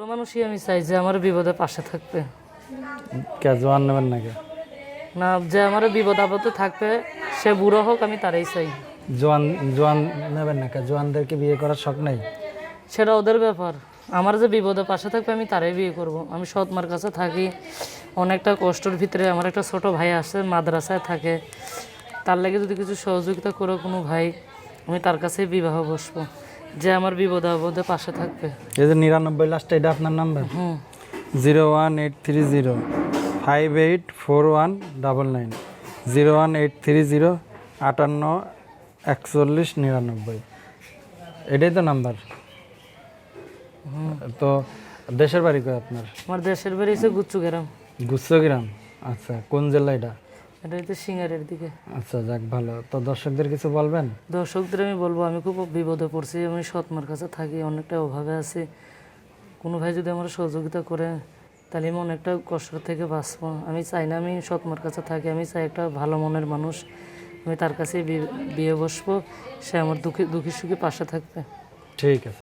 বুড়ো মানুষই আমি চাই যে আমার বিপদে পাশে থাকবে কে জোয়ান নেবেন নাকি? না যে আমার বিপদ আপদে থাকবে সে বুড়ো হোক আমি তারাই চাই। জোয়ান জোয়ান নেবেন না কে জোয়ানদেরকে বিয়ে করার শখ নেই? সেটা ওদের ব্যাপার। আমার যে বিপদে পাশে থাকবে আমি তারাই বিয়ে করব। আমি সৎ মার কাছে থাকি। অনেকটা কষ্টের ভিতরে আমার একটা ছোট ভাই আছে মাদ্রাসায় থাকে। তার লাগে যদি কিছু সহযোগিতা করে কোনো ভাই আমি তার কাছেই বিবাহ বসবো। যে আমার বিপদ আপদে পাশে থাকবে। এই যে নিরানব্বই লাস্টে এটা আপনার নাম্বার হুম। Zero one eight three zero five eight four one double nine zero one eight three zero আটান্ন একচল্লিশ নিরানব্বই। এটাই তো নাম্বার তো দেশের বাড়ি কই আপনার? আমার দেশের বাড়ি হচ্ছে গুচ্ছু গ্রাম। গুচ্ছগ্রাম আচ্ছা কোন জেলা এটা? এটা হচ্ছে সিঙ্গারের দিকে। আচ্ছা যাক ভালো। তো দর্শকদের কিছু বলবেন? দর্শকদের আমি বলব আমি খুব বিপদে পড়ছি আমি সৎমার কাছে থাকি অনেকটা অভাবে আছি। কোনো ভাই যদি আমার সহযোগিতা করে তাহলে আমি অনেকটা কষ্ট থেকে বাঁচবো। আমি চাই না আমি সৎমার কাছে থাকি আমি চাই একটা ভালো মনের মানুষ। আমি তার কাছে বিয়ে বসবো সে আমার দুঃখী দুঃখী সুখী পাশে থাকবে। ঠিক আছে।